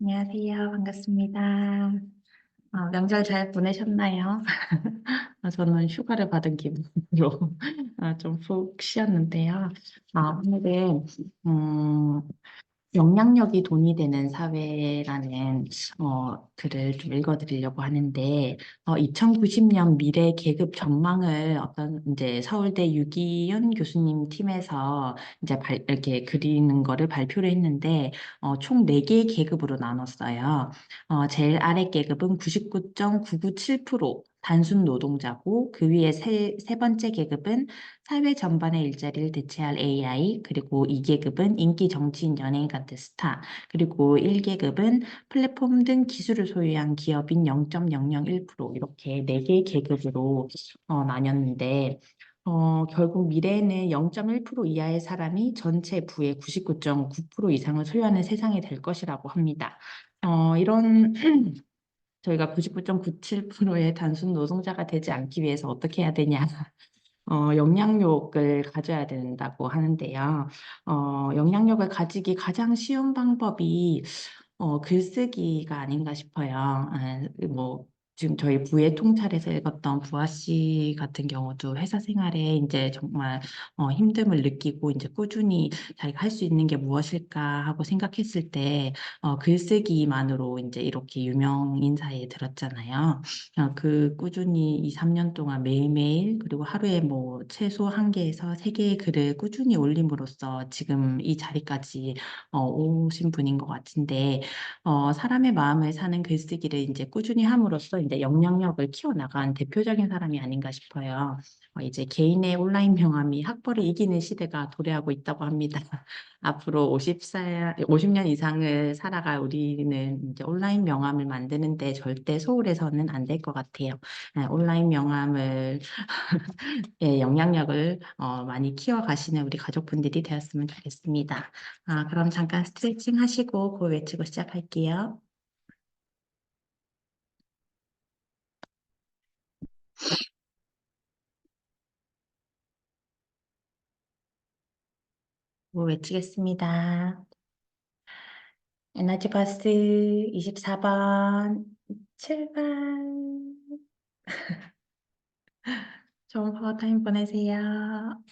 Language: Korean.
안녕하세요. 반갑습니다. 어, 명절 잘 보내셨나요? 아, 저는 휴가를 받은 기분으로 아, 좀 푹 쉬었는데요. 아, 오늘은 음, 영향력이 돈이 되는 사회라는 어, 글을 좀 읽어드리려고 하는데 어, 2090년 미래 계급 전망을 어떤 이제 서울대 유기윤 교수님 팀에서 이제 발, 이렇게 그리는 거를 발표를 했는데 어, 총 4개의 계급으로 나눴어요. 어, 제일 아래 계급은 99.997% 단순 노동자고 그 위에 세, 세 번째 계급은 사회 전반의 일자리를 대체할 AI, 그리고 2계급은 인기 정치인 연예인 같은 스타, 그리고 1계급은 플랫폼 등 기술을 소유한 기업인 0.001% 이렇게 4개의 계급으로 어, 나뉘었는데 어, 결국 미래에는 0.1% 이하의 사람이 전체 부의 99.9% 이상을 소유하는 세상이 될 것이라고 합니다. 어, 이런 저희가 99.97%의 단순 노동자가 되지 않기 위해서 어떻게 해야 되냐. 어, 영향력을 가져야 된다고 하는데요. 어, 영향력을 가지기 가장 쉬운 방법이 어, 글쓰기가 아닌가 싶어요. 아, 뭐 지금 저희 부의 통찰에서 읽었던 부아 씨 같은 경우도 회사 생활에 이제 정말 어, 힘듦을 느끼고 이제 꾸준히 자기가 할 수 있는 게 무엇일까 하고 생각했을 때 어, 글쓰기만으로 이제 이렇게 유명인 사이에 들었잖아요. 어, 그 꾸준히 2, 3년 동안 매일매일 그리고 하루에 뭐 최소 한 개에서 세 개의 글을 꾸준히 올림으로써 지금 이 자리까지 어, 오신 분인 것 같은데 어, 사람의 마음을 사는 글쓰기를 이제 꾸준히 함으로써 이제 영향력을 키워나간 대표적인 사람이 아닌가 싶어요. 어, 이제 개인의 온라인 명함이 학벌을 이기는 시대가 도래하고 있다고 합니다. 앞으로 50살, 50년 이상을 살아갈 우리는 이제 온라인 명함을 만드는데 절대 소홀해서는 안 될 것 같아요. 아, 온라인 명함을 예, 영향력을 어, 많이 키워가시는 우리 가족분들이 되었으면 좋겠습니다. 아, 그럼 잠깐 스트레칭 하시고 그 외치고 시작할게요. 외치겠습니다. 에너지 버스 24번 출발. 좋은 파워 타임 보내세요.